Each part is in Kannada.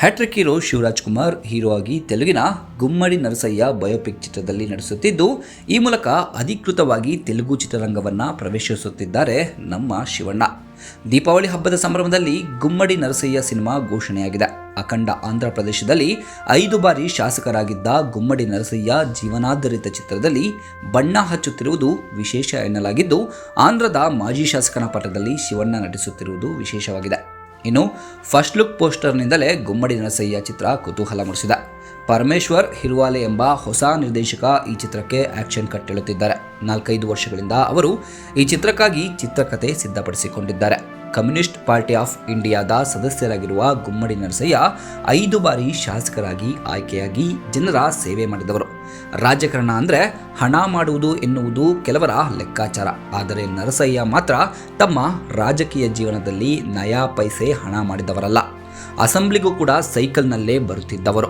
Hat-trick hero Shivaraj Kumar hero ಆಗಿ ತೆಲುಗಿನ ಗುಮ್ಮಡಿ ನರಸಯ್ಯ ಬಯೋಪಿಕ್ ಚಿತ್ರದಲ್ಲಿ ನಟಿಸುತ್ತಿದ್ದು, ಈ ಮೂಲಕ ಅಧಿಕೃತವಾಗಿ ತೆಲುಗು ಚಿತ್ರರಂಗವನ್ನು ಪ್ರವೇಶಿಸುತ್ತಿದ್ದಾರೆ ನಮ್ಮ ಶಿವಣ್ಣ. ದೀಪಾವಳಿ ಹಬ್ಬದ ಸಂಭ್ರಮದಲ್ಲಿ ಗುಮ್ಮಡಿ ನರಸಯ್ಯ ಸಿನಿಮಾ ಘೋಷಣೆಯಾಗಿದೆ. ಅಖಂಡ ಆಂಧ್ರ ಪ್ರದೇಶದಲ್ಲಿ ಐದು ಬಾರಿ ಶಾಸಕರಾಗಿದ್ದ ಗುಮ್ಮಡಿ ನರಸಯ್ಯ ಜೀವನಾಧಾರಿತ ಚಿತ್ರದಲ್ಲಿ ಬಣ್ಣ ಹಚ್ಚುತ್ತಿರುವುದು ವಿಶೇಷ ಎನ್ನಲಾಗಿದ್ದು, ಆಂಧ್ರದ ಮಾಜಿ ಶಾಸಕನ ಪಟದಲ್ಲಿ ಶಿವಣ್ಣ ನಟಿಸುತ್ತಿರುವುದು ವಿಶೇಷವಾಗಿದೆ. ಇನ್ನು ಫಸ್ಟ್ ಲುಕ್ ಪೋಸ್ಟರ್ನಿಂದಲೇ ಗುಮ್ಮಡಿ ನರಸಯ್ಯ ಚಿತ್ರ ಕುತೂಹಲ ಮೂಡಿಸಿದೆ. ಪರಮೇಶ್ವರ್ ಹಿರುವಾಲೆ ಎಂಬ ಹೊಸ ನಿರ್ದೇಶಕ ಈ ಚಿತ್ರಕ್ಕೆ ಆಕ್ಷನ್ ಕಟ್ಟಿಳುತ್ತಿದ್ದಾರೆ. ನಾಲ್ಕೈದು ವರ್ಷಗಳಿಂದ ಅವರು ಈ ಚಿತ್ರಕ್ಕಾಗಿ ಚಿತ್ರಕಥೆ ಸಿದ್ಧಪಡಿಸಿಕೊಂಡಿದ್ದಾರೆ. ಕಮ್ಯುನಿಸ್ಟ್ ಪಾರ್ಟಿ ಆಫ್ ಇಂಡಿಯಾದ ಸದಸ್ಯರಾಗಿರುವ ಗುಮ್ಮಡಿ ನರಸಯ್ಯ ಐದು ಬಾರಿ ಶಾಸಕರಾಗಿ ಆಯ್ಕೆಯಾಗಿ ಜನರ ಸೇವೆ ಮಾಡಿದವರು. ರಾಜಕಾರಣ ಅಂದರೆ ಹಣ ಮಾಡುವುದು ಎನ್ನುವುದು ಕೆಲವರ ಲೆಕ್ಕಾಚಾರ. ಆದರೆ ನರಸಯ್ಯ ಮಾತ್ರ ತಮ್ಮ ರಾಜಕೀಯ ಜೀವನದಲ್ಲಿ ನಯಾ ಪೈಸೆ ಹಣ ಮಾಡಿದವರಲ್ಲ. ಅಸೆಂಬ್ಲಿಗೂ ಕೂಡ ಸೈಕಲ್ನಲ್ಲೇ ಬರುತ್ತಿದ್ದವರು.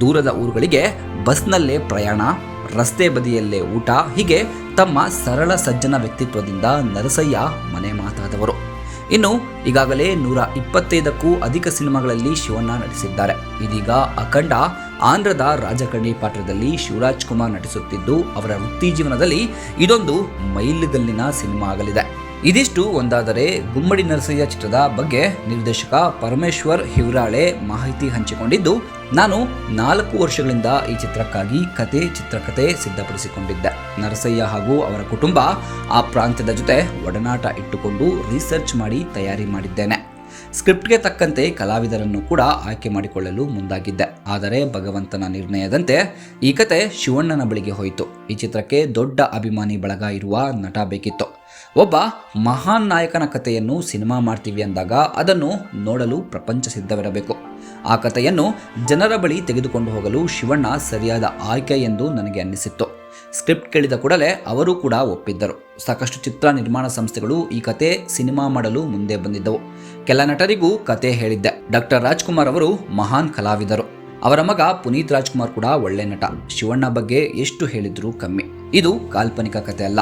ದೂರದ ಊರುಗಳಿಗೆ ಬಸ್ನಲ್ಲೇ ಪ್ರಯಾಣ, ರಸ್ತೆ ಬದಿಯಲ್ಲೇ ಊಟ, ಹೀಗೆ ತಮ್ಮ ಸರಳ ಸಜ್ಜನ ವ್ಯಕ್ತಿತ್ವದಿಂದ ನರಸಯ್ಯ ಮನೆ ಮಾತಾದವರು. ಇನ್ನು ಈಗಾಗಲೇ ನೂರ ಇಪ್ಪತ್ತೈದಕ್ಕೂ ಅಧಿಕ ಸಿನಿಮಾಗಳಲ್ಲಿ ಶಿವಣ್ಣ ನಟಿಸಿದ್ದಾರೆ. ಇದೀಗ ಅಖಂಡ ಆಂಧ್ರದ ರಾಜಕರ್ಣಿ ಪಾತ್ರದಲ್ಲಿ ಶಿವರಾಜ್ ಕುಮಾರ್ ನಟಿಸುತ್ತಿದ್ದು ಅವರ ವೃತ್ತಿ ಜೀವನದಲ್ಲಿ ಇದೊಂದು ಮೈಲುಗಲ್ಲಿನ ಸಿನಿಮಾ ಆಗಲಿದೆ. ಇದಿಷ್ಟು ಒಂದಾದರೆ ಗುಮ್ಮಡಿ ನರಸಯ್ಯ ಚಿತ್ರದ ಬಗ್ಗೆ ನಿರ್ದೇಶಕ ಪರಮೇಶ್ವರ್ ಹಿವರಾಳೆ ಮಾಹಿತಿ ಹಂಚಿಕೊಂಡಿದ್ದು, ನಾನು ನಾಲ್ಕು ವರ್ಷಗಳಿಂದ ಈ ಚಿತ್ರಕ್ಕಾಗಿ ಕತೆ ಚಿತ್ರಕಥೆ ಸಿದ್ಧಪಡಿಸಿಕೊಂಡಿದ್ದೆ. ನರಸಯ್ಯ ಹಾಗೂ ಅವರ ಕುಟುಂಬ ಆ ಪ್ರಾಂತ್ಯದ ಜೊತೆ ಒಡನಾಟ ಇಟ್ಟುಕೊಂಡು ರಿಸರ್ಚ್ ಮಾಡಿ ತಯಾರಿ ಮಾಡಿದ್ದೇನೆ. ಸ್ಕ್ರಿಪ್ಟ್ಗೆ ತಕ್ಕಂತೆ ಕಲಾವಿದರನ್ನು ಕೂಡ ಆಯ್ಕೆ ಮಾಡಿಕೊಳ್ಳಲು ಮುಂದಾಗಿದ್ದೆ. ಆದರೆ ಭಗವಂತನ ನಿರ್ಣಯದಂತೆ ಈ ಕತೆ ಶಿವಣ್ಣನ ಬಳಿಗೆ ಹೋಯಿತು. ಈ ಚಿತ್ರಕ್ಕೆ ದೊಡ್ಡ ಅಭಿಮಾನಿ ಬಳಗ ಇರುವ ನಟ ಬೇಕಿತ್ತು. ಒಬ್ಬ ಮಹಾನ್ ನಾಯಕನ ಕಥೆಯನ್ನು ಸಿನಿಮಾ ಮಾಡ್ತೀವಿ ಅಂದಾಗ ಅದನ್ನು ನೋಡಲು ಪ್ರಪಂಚ ಸಿದ್ಧವಿರಬೇಕು. ಆ ಕಥೆಯನ್ನು ಜನರ ಬಳಿ ತೆಗೆದುಕೊಂಡು ಹೋಗಲು ಶಿವಣ್ಣ ಸರಿಯಾದ ಆಯ್ಕೆ ಎಂದು ನನಗೆ ಅನ್ನಿಸಿತ್ತು. ಸ್ಕ್ರಿಪ್ಟ್ ಕೇಳಿದ ಕೂಡಲೇ ಅವರು ಕೂಡ ಒಪ್ಪಿದ್ದರು. ಸಾಕಷ್ಟು ಚಿತ್ರ ನಿರ್ಮಾಣ ಸಂಸ್ಥೆಗಳು ಈ ಕತೆ ಸಿನಿಮಾ ಮಾಡಲು ಮುಂದೆ ಬಂದಿದ್ದವು. ಕೆಲ ನಟರಿಗೂ ಕತೆ ಹೇಳಿದ್ದೆ. ಡಾಕ್ಟರ್ ರಾಜ್ಕುಮಾರ್ ಅವರು ಮಹಾನ್ ಕಲಾವಿದರು. ಅವರ ಮಗ ಪುನೀತ್ ರಾಜ್ಕುಮಾರ್ ಕೂಡ ಒಳ್ಳೆ ನಟ. ಶಿವಣ್ಣ ಬಗ್ಗೆ ಎಷ್ಟು ಹೇಳಿದ್ರೂ ಕಮ್ಮಿ. ಇದು ಕಾಲ್ಪನಿಕ ಕತೆ ಅಲ್ಲ.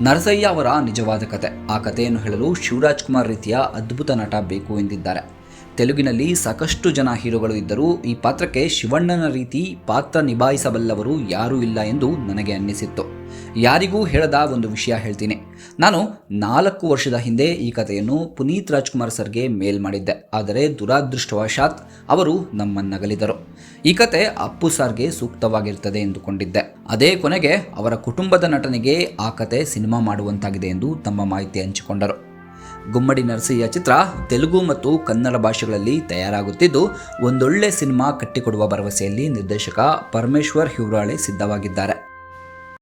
ನರಸಯ್ಯ ಅವರ ನಿಜವಾದ ಕತೆ. ಆ ಕಥೆಯನ್ನು ಹೇಳಲು ಶಿವರಾಜ್ ಕುಮಾರ್ ರೀತಿಯ ಅದ್ಭುತ ನಟ ಬೇಕು ಎಂದಿದ್ದಾರೆ. ತೆಲುಗಿನಲ್ಲಿ ಸಾಕಷ್ಟು ಜನ ಹೀರೋಗಳು ಇದ್ದರೂ ಈ ಪಾತ್ರಕ್ಕೆ ಶಿವಣ್ಣನ ರೀತಿ ಪಾತ್ರ ನಿಭಾಯಿಸಬಲ್ಲವರು ಯಾರೂ ಇಲ್ಲ ಎಂದು ನನಗೆ ಅನ್ನಿಸಿತ್ತು. ಯಾರಿಗೂ ಹೇಳದ ಒಂದು ವಿಷಯ ಹೇಳ್ತೀನಿ. ನಾನು ನಾಲ್ಕು ವರ್ಷದ ಹಿಂದೆ ಈ ಕಥೆಯನ್ನು ಪುನೀತ್ ರಾಜ್ಕುಮಾರ್ ಸರ್ಗೆ ಮೇಲ್ ಮಾಡಿದ್ದೆ. ಆದರೆ ದುರಾದೃಷ್ಟವಶಾತ್ ಅವರು ನಮ್ಮನ್ನಗಲಿದರು. ಈ ಕತೆ ಅಪ್ಪು ಸಾರ್ಗೆ ಸೂಕ್ತವಾಗಿರ್ತದೆ ಎಂದುಕೊಂಡಿದ್ದೆ. ಅದೇ ಕೊನೆಗೆ ಅವರ ಕುಟುಂಬದ ನಟನೆಗೆ ಆ ಕತೆ ಸಿನಿಮಾ ಮಾಡುವಂತಾಗಿದೆ ಎಂದು ತಮ್ಮ ಮಾಹಿತಿ ಹಂಚಿಕೊಂಡರು. ಗುಮ್ಮಡಿ ನರಸಯ್ಯ ಚಿತ್ರ ತೆಲುಗು ಮತ್ತು ಕನ್ನಡ ಭಾಷೆಗಳಲ್ಲಿ ತಯಾರಾಗುತ್ತಿದ್ದು, ಒಂದೊಳ್ಳೆ ಸಿನಿಮಾ ಕಟ್ಟಿಕೊಡುವ ಭರವಸೆಯಲ್ಲಿ ನಿರ್ದೇಶಕ ಪರಮೇಶ್ವರ್ ಹಿವ್ರಾಳೆ ಸಿದ್ಧವಾಗಿದ್ದಾರೆ.